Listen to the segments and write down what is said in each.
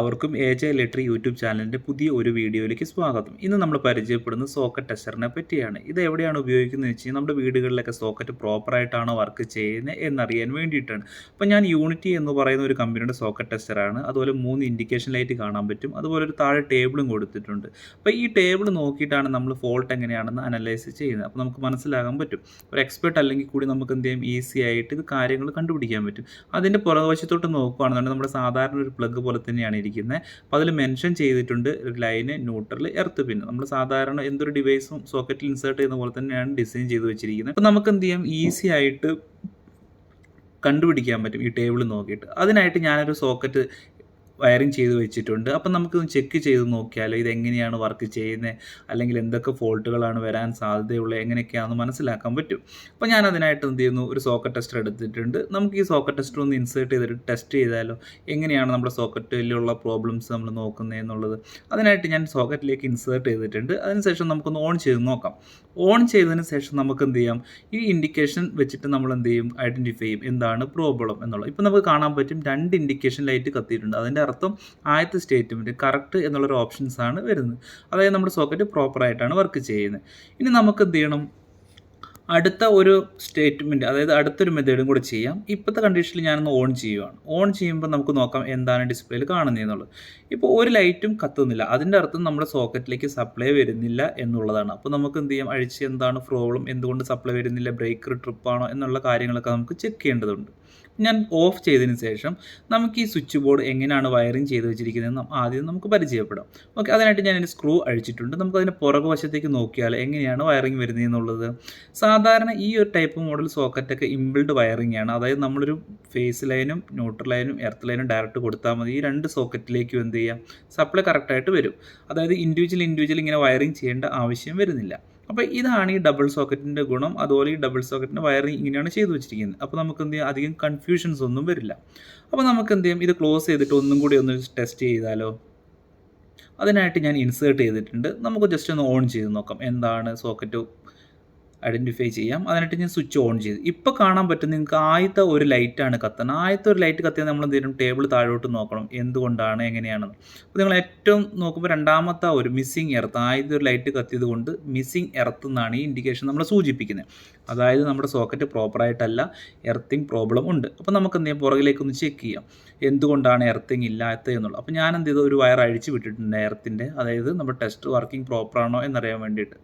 അവർക്കും A J electric YouTube ചാനലിന്റെ പുതിയ ഒരു വീഡിയോയിലേക്ക് സ്വാഗതം. ഇന്ന് നമ്മൾ പരിചയപ്പെടുന്ന സോക്കറ്റ് ടെസ്റ്ററിനെ പറ്റിയാണ്. ഇത് എവിടെയാണ് ഉപയോഗിക്കുന്നത് വെച്ച് കഴിഞ്ഞാൽ നമ്മുടെ വീടുകളിലൊക്കെ സോക്കറ്റ് പ്രോപ്പറായിട്ടാണോ വർക്ക് ചെയ്യുന്നത് എന്നറിയാൻ വേണ്ടിയിട്ടാണ്. അപ്പോൾ ഞാൻ യൂണിറ്റി എന്ന് പറയുന്ന ഒരു കമ്പനിയുടെ സോക്കറ്റ് ടെസ്റ്ററാണ് അതുപോലെ മൂന്ന് ഇൻഡിക്കേഷൻ ലൈറ്റ് കാണാൻ പറ്റും. അതുപോലെ ഒരു താഴെ ടേബിളും കൊടുത്തിട്ടുണ്ട്. അപ്പോൾ ഈ ടേബിൾ നോക്കിയിട്ടാണ് നമ്മൾ ഫോൾട്ട് എങ്ങനെയാണെന്ന് അനലൈസ് ചെയ്യുന്നത്. അപ്പോൾ നമുക്ക് മനസ്സിലാകാൻ പറ്റും. ഒരു എക്സ്പെർട്ട് അല്ലെങ്കിൽ കൂടി നമുക്ക് എന്ത് ചെയ്യും? ഈസി ആയിട്ട് ഇത് കാര്യങ്ങൾ കണ്ടുപിടിക്കാൻ പറ്റും. അതിന്റെ പുറകുവശത്തോട്ട് നോക്കുകയാണെന്നുണ്ടെങ്കിൽ നമ്മുടെ സാധാരണ ഒരു പ്ലഗ് പോലെ തന്നെയാണ് അപ്പോൾ അതിൽ മെൻഷൻ ചെയ്തിട്ടുണ്ട് ലൈന് ന്യൂട്രൽ എർത്ത് പിൻ നമ്മൾ സാധാരണ എന്തൊരു ഡിവൈസും സോക്കറ്റിൽ ഇൻസേർട്ട് ചെയ്യുന്ന പോലെ തന്നെയാണ് ഡിസൈൻ ചെയ്ത് വെച്ചിരിക്കുന്നത് അപ്പോൾ നമുക്ക് എന്ത് ചെയ്യാം? ഈസി ആയിട്ട് കണ്ടുപിടിക്കാൻ പറ്റും ഈ ടേബിൾ നോക്കിയിട്ട്. അതിനായിട്ട് ഞാനൊരു സോക്കറ്റ് വയറിങ് ചെയ്ത് വെച്ചിട്ടുണ്ട്. അപ്പം നമുക്കൊന്ന് ചെക്ക് ചെയ്ത് നോക്കിയാലോ ഇത് എങ്ങനെയാണ് വർക്ക് ചെയ്യുന്നത്? അല്ലെങ്കിൽ എന്തൊക്കെ ഫോൾട്ടുകളാണ് വരാൻ സാധ്യതയുള്ളത്? എങ്ങനെയൊക്കെയാണെന്ന് മനസ്സിലാക്കാൻ പറ്റും. അപ്പോൾ ഞാൻ അതിനായിട്ട് എന്ത് ചെയ്യുന്നു? ഒരു സോക്കറ്റ് ടെസ്റ്റർ എടുത്തിട്ടുണ്ട്. നമുക്ക് ഈ സോക്കറ്റ് ടെസ്റ്റർ ഒന്ന് ഇൻസേർട്ട് ചെയ്തിട്ട് ടെസ്റ്റ് ചെയ്താലോ എങ്ങനെയാണ് നമ്മുടെ സോക്കറ്റിലുള്ള പ്രോബ്ലംസ് നമ്മൾ നോക്കുന്നത് എന്നുള്ളത്. അതിനായിട്ട് ഞാൻ സോക്കറ്റിലേക്ക് ഇൻസേർട്ട് ചെയ്തിട്ടുണ്ട്. അതിനുശേഷം നമുക്കൊന്ന് ഓൺ ചെയ്ത് നോക്കാം. ഓൺ ചെയ്തതിന് ശേഷം നമുക്ക് എന്ത് ചെയ്യാം? ഈ ഇൻഡിക്കേഷൻ വെച്ചിട്ട് നമ്മൾ എന്ത് ചെയ്യും? ഐഡന്റിഫൈ ചെയ്യും. എന്താണ് പ്രോബ്ലം എന്നുള്ളത്. ഇപ്പം നമുക്ക് കാണാൻ പറ്റും രണ്ട് ഇൻഡിക്കേഷൻ ലൈറ്റ് കത്തിയിട്ടുണ്ട്. അതിന്റെ അർത്ഥം ആദ്യത്തെ സ്റ്റേറ്റ്മെന്റ് കറക്റ്റ് എന്നുള്ളൊരു ഓപ്ഷൻസ് ആണ് വരുന്നത്. അതായത് നമ്മുടെ സോക്കറ്റ് പ്രോപ്പറായിട്ടാണ് വർക്ക് ചെയ്യുന്നത്. ഇനി നമുക്ക് എന്ത് ചെയ്യണം? അടുത്ത ഒരു സ്റ്റേറ്റ്മെന്റ് അതായത് അടുത്തൊരു മെത്തേഡും കൂടെ ചെയ്യാം. ഇപ്പോഴത്തെ കണ്ടീഷനിൽ ഞാനൊന്ന് ഓൺ ചെയ്യുവാണ്. ഓൺ ചെയ്യുമ്പോൾ നമുക്ക് നോക്കാം എന്താണ് ഡിസ്പ്ലേയിൽ കാണുന്നതെന്നുള്ളത് ഇപ്പോൾ ഒരു ലൈറ്റും കത്തുന്നില്ല. അതിന്റെ അർത്ഥം നമ്മുടെ സോക്കറ്റിലേക്ക് സപ്ലൈ വരുന്നില്ല എന്നുള്ളതാണ്. അപ്പോൾ നമുക്ക് എന്ത് ചെയ്യാം? അഴിച്ച് എന്താണ് പ്രോബ്ലം എന്തുകൊണ്ട് സപ്ലൈ വരുന്നില്ല? ബ്രേക്കർ ട്രിപ്പാണോ എന്നുള്ള കാര്യങ്ങളൊക്കെ നമുക്ക് ചെക്ക് ചെയ്യേണ്ടതുണ്ട്. ഞാൻ ഓഫ് ചെയ്തതിന് ശേഷം നമുക്ക് ഈ സ്വിച്ച് ബോർഡ് എങ്ങനെയാണ് വയറിങ് ചെയ്ത് വെച്ചിരിക്കുന്നത് ആദ്യം നമുക്ക് പരിചയപ്പെടാം. ഓക്കെ അതിനായിട്ട് ഞാൻ അതിന്റെ സ്ക്രൂ അഴിച്ചിട്ടുണ്ട്. നമുക്ക് അതിന്റെ പുറകു വശത്തേക്ക് നോക്കിയാൽ എങ്ങനെയാണ് വയറിങ് വരുന്നത് എന്നുള്ളത്. സാധാരണ ഈ ഒരു ടൈപ്പ് മോഡൽ സോക്കറ്റൊക്കെ ഇമ്പിൾഡ് വയറിംഗ് ആണ്. അതായത് നമ്മളൊരു ഫേസ് ലൈനും ന്യൂട്രൽ ലൈനും എർത്ത് ലൈനും ഡയറക്റ്റ് കൊടുത്താൽ മതി. ഈ രണ്ട് സോക്കറ്റിലേക്കും എന്ത് ചെയ്യാം? സപ്ലൈ കറക്റ്റായിട്ട് വരും. അതായത് ഇൻഡിവിജ്വൽ ഇൻഡിവിജ്വൽ ഇങ്ങനെ വയറിംഗ് ചെയ്യേണ്ട ആവശ്യം വരുന്നില്ല. അപ്പോൾ ഇതാണ് ഈ ഡബിൾ സോക്കറ്റിന്റെ ഗുണം. അതുപോലെ ഈ ഡബിൾ സോക്കറ്റിന്റെ വയറിംഗ് ഇങ്ങനെയാണ് ചെയ്തു വെച്ചിരിക്കുന്നത്. അപ്പോൾ നമുക്ക് എന്ത് ചെയ്യാം? അധികം കൺഫ്യൂഷൻസ് ഒന്നും വരില്ല. അപ്പോൾ നമുക്ക് എന്ത് ചെയ്യാം? ഇത് ക്ലോസ് ചെയ്തിട്ട് ഒന്നും കൂടി ഒന്ന് ടെസ്റ്റ് ചെയ്താലോ? അതിനായിട്ട് ഞാൻ ഇൻസേർട്ട് ചെയ്തിട്ടുണ്ട്. നമുക്ക് ജസ്റ്റ് ഒന്ന് ഓൺ ചെയ്ത് നോക്കാം. എന്താണ് സോക്കറ്റ് ഐഡന്റിഫൈ ചെയ്യാം. അതിനായിട്ട് ഞാൻ സ്വിച്ച് ഓൺ ചെയ്ത്. ഇപ്പോൾ കാണാൻ പറ്റും നിങ്ങൾക്ക് ആദ്യത്തെ ഒരു ലൈറ്റാണ് കത്തുന്നത്. ആദ്യത്തെ ഒരു ലൈറ്റ് കത്തിയാൽ നമ്മൾ എന്തെങ്കിലും ടേബിൾ താഴോട്ട് നോക്കണം. എന്തുകൊണ്ടാണ്? എങ്ങനെയാണെന്ന്. അപ്പോൾ നിങ്ങൾ ഏറ്റവും നോക്കുമ്പോൾ രണ്ടാമത്തെ ഒരു മിസ്സിങ് എർത്ത് ആദ്യത്തെ ഒരു ലൈറ്റ് കത്തിയത് കൊണ്ട് മിസ്സിങ് എർത്ത് ഈ ഇൻഡിക്കേഷൻ നമ്മൾ സൂചിപ്പിക്കുന്നത്. അതായത് നമ്മുടെ സോക്കറ്റ് പ്രോപ്പറായിട്ടല്ല എർത്തിങ് പ്രോബ്ലം ഉണ്ട്. അപ്പോൾ നമുക്ക് എന്ത് ചെയ്യാം? പുറകിലേക്കൊന്ന് ചെക്ക് ചെയ്യാം. എന്തുകൊണ്ടാണ് എർത്തിങ് ഇല്ലാത്തത് എന്നുള്ളത്. അപ്പോൾ ഞാൻ എന്ത് ചെയ്തു? ഒരു വയർ അഴിച്ച് വിട്ടിട്ടുണ്ട് എർത്തിന്റെ അതായത് നമ്മുടെ ടെസ്റ്റ് വർക്കിംഗ് പ്രോപ്പറാണോ എന്നറിയാൻ വേണ്ടിയിട്ട്.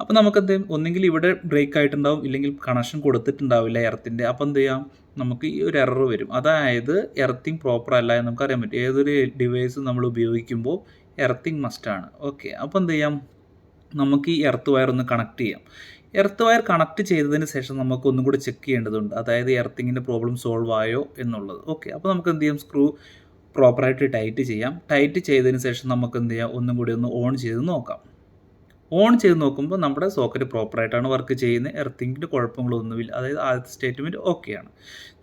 അപ്പോൾ നമുക്ക് എന്ത് ചെയ്യും? ഒന്നെങ്കിൽ ഇവിടെ ബ്രേക്ക് ആയിട്ടുണ്ടാവും ഇല്ലെങ്കിൽ കണക്ഷൻ കൊടുത്തിട്ടുണ്ടാവില്ല എർത്തിന്റെ അപ്പോൾ എന്ത് ചെയ്യാം? നമുക്ക് ഈ ഒരു എറർ വരും. അതായത് എർത്തിങ് പ്രോപ്പർ അല്ല എന്ന് നമുക്ക് അറിയാൻ പറ്റും. ഏതൊരു ഡിവൈസ് നമ്മൾ ഉപയോഗിക്കുമ്പോൾ എർത്തിങ് മസ്റ്റാണ് ഓക്കെ അപ്പോൾ എന്ത് ചെയ്യാം? നമുക്ക് ഈ എർത്ത് വയർ ഒന്ന് കണക്ട് ചെയ്യാം. എർത്ത് വയർ കണക്ട് ചെയ്തതിന് ശേഷം നമുക്ക് ഒന്നും കൂടി ചെക്ക് ചെയ്യേണ്ടതുണ്ട്. അതായത് എർത്തിങ്ങിന്റെ പ്രോബ്ലം സോൾവ് ആയോ എന്നുള്ളത്. ഓക്കെ അപ്പോൾ നമുക്ക് എന്ത് ചെയ്യാം? സ്ക്രൂ പ്രോപ്പറായിട്ട് ടൈറ്റ് ചെയ്യാം. ടൈറ്റ് ചെയ്തതിന് ശേഷം നമുക്ക് എന്ത് ചെയ്യാം? ഒന്നും കൂടി ഒന്ന് ഓൺ ചെയ്ത് നോക്കാം. ഓൺ ചെയ്ത് നോക്കുമ്പോൾ നമ്മുടെ സോക്കറ്റ് പ്രോപ്പറായിട്ടാണ് വർക്ക് ചെയ്യുന്നത്. എർത്തിങ്ങിന്റെ കുഴപ്പങ്ങളൊന്നുമില്ല. അതായത് ആദ്യത്തെ സ്റ്റേറ്റ്മെന്റ് ഓക്കെയാണ്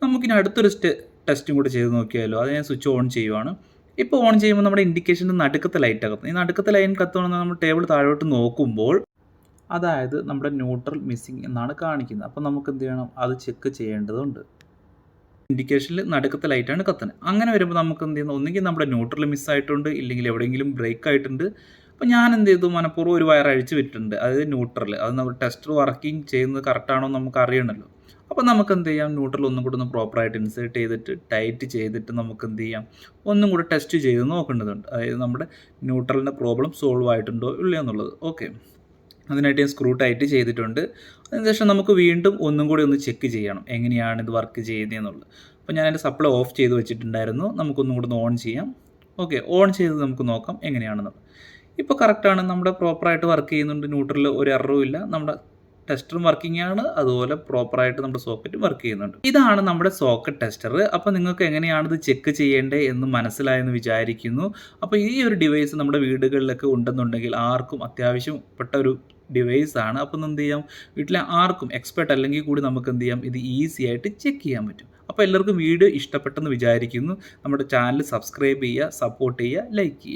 നമുക്കിനി അടുത്തൊരു സ്റ്റെ ടെസ്റ്റും കൂടി ചെയ്ത് നോക്കിയാലോ? അത് ഞാൻ സ്വിച്ച് ഓൺ ചെയ്യുവാണ്. ഇപ്പോൾ ഓൺ ചെയ്യുമ്പോൾ നമ്മുടെ ഇൻഡിക്കേഷന്റെ നടുക്കത്തെ ലൈറ്റ് കത്തും ഈ നടുക്കത്തെ ലൈൻ കത്തുകയാണെന്ന് നമ്മൾ ടേബിൾ താഴോട്ട് നോക്കുമ്പോൾ അതായത് നമ്മുടെ ന്യൂട്രൽ മിസ്സിങ് എന്നാണ് കാണിക്കുന്നത്. അപ്പോൾ നമുക്ക് എന്ത് ചെയ്യണം? അത് ചെക്ക് ചെയ്യേണ്ടതുണ്ട്. ഇൻഡിക്കേഷനിൽ നടുക്കത്തെ ലൈറ്റാണ് കത്തുന്നത്. അങ്ങനെ വരുമ്പോൾ നമുക്ക് എന്ത് ചെയ്യുന്നത് ഒന്നുകിൽ നമ്മുടെ ന്യൂട്രൽ മിസ്സായിട്ടുണ്ട് ഇല്ലെങ്കിൽ എവിടെയെങ്കിലും ബ്രേക്ക് ആയിട്ടുണ്ട്. അപ്പോൾ ഞാൻ എന്ത് ചെയ്തു മനഃപൂർവം ഒരു വയർ അഴിച്ചു വിട്ടിട്ടുണ്ട്. അതായത് ന്യൂട്രൽ അത് നമ്മൾ ടെസ്റ്റർ വർക്കിംഗ് ചെയ്യുന്നത് കറക്റ്റാണോ എന്ന് നമുക്ക് അറിയണമല്ലോ അപ്പോൾ നമുക്ക് എന്ത് ചെയ്യാം ന്യൂട്രൽ ഒന്നും കൂടെ ഒന്ന് പ്രോപ്പറായിട്ട് ഇൻസേർട്ട് ചെയ്തിട്ട് ടൈറ്റ് ചെയ്തിട്ട് നമുക്ക് എന്ത് ചെയ്യാം ഒന്നും കൂടെ ടെസ്റ്റ് ചെയ്ത് നോക്കേണ്ടതുണ്ട്. അതായത് നമ്മുടെ ന്യൂട്രലിന്റെ പ്രോബ്ലം സോൾവ് ആയിട്ടുണ്ടോ ഇല്ലയോ എന്നുള്ളത്. ഓക്കെ അതിനായിട്ട് ഞാൻ സ്ക്രൂ ടൈറ്റ് ചെയ്തിട്ടുണ്ട്. അതിനുശേഷം നമുക്ക് വീണ്ടും ഒന്നും കൂടി ഒന്ന് ചെക്ക് ചെയ്യണം. എങ്ങനെയാണ് ഇത് വർക്ക് ചെയ്യുന്നതെന്നുള്ളത് അപ്പോൾ ഞാൻ എന്റെ സപ്ലൈ ഓഫ് ചെയ്ത് വെച്ചിട്ടുണ്ടായിരുന്നു. നമുക്കൊന്നും കൂടെ ഒന്ന് ഓൺ ചെയ്യാം. ഓക്കെ ഓൺ ചെയ്ത് നമുക്ക് നോക്കാം എങ്ങനെയാണെന്നുള്ളത് ഇപ്പോൾ കറക്റ്റാണ് നമ്മുടെ പ്രോപ്പറായിട്ട് വർക്ക് ചെയ്യുന്നുണ്ട്. ന്യൂട്രലിൽ ഒരു എററും ഇല്ല. നമ്മുടെ ടെസ്റ്ററും വർക്കിംഗ് ആണ്. അതുപോലെ പ്രോപ്പറായിട്ട് നമ്മുടെ സോക്കറ്റും വർക്ക് ചെയ്യുന്നുണ്ട്. ഇതാണ് നമ്മുടെ സോക്കറ്റ് ടെസ്റ്റർ അപ്പോൾ നിങ്ങൾക്ക് എങ്ങനെയാണ് ഇത് ചെക്ക് ചെയ്യേണ്ടത് എന്ന് മനസ്സിലായെന്ന് വിചാരിക്കുന്നു. അപ്പോൾ ഈ ഒരു ഡിവൈസ് നമ്മുടെ വീടുകളിലൊക്കെ ഉണ്ടെന്നുണ്ടെങ്കിൽ ആർക്കും അത്യാവശ്യപ്പെട്ട ഒരു ഡിവൈസ് ആണ്. അപ്പം എന്ത് ചെയ്യാം? വീട്ടിലെ ആർക്കും എക്സ്പെർട്ട് അല്ലെങ്കിൽ കൂടി നമുക്ക് എന്ത് ചെയ്യാം? ഇത് ഈസി ആയിട്ട് ചെക്ക് ചെയ്യാൻ പറ്റും. അപ്പോൾ എല്ലാവർക്കും വീഡിയോ ഇഷ്ടപ്പെട്ടെന്ന് വിചാരിക്കുന്നു. നമ്മുടെ ചാനൽ സബ്സ്ക്രൈബ് ചെയ്യുക സപ്പോർട്ട് ചെയ്യുക ലൈക്ക് ചെയ്യുക.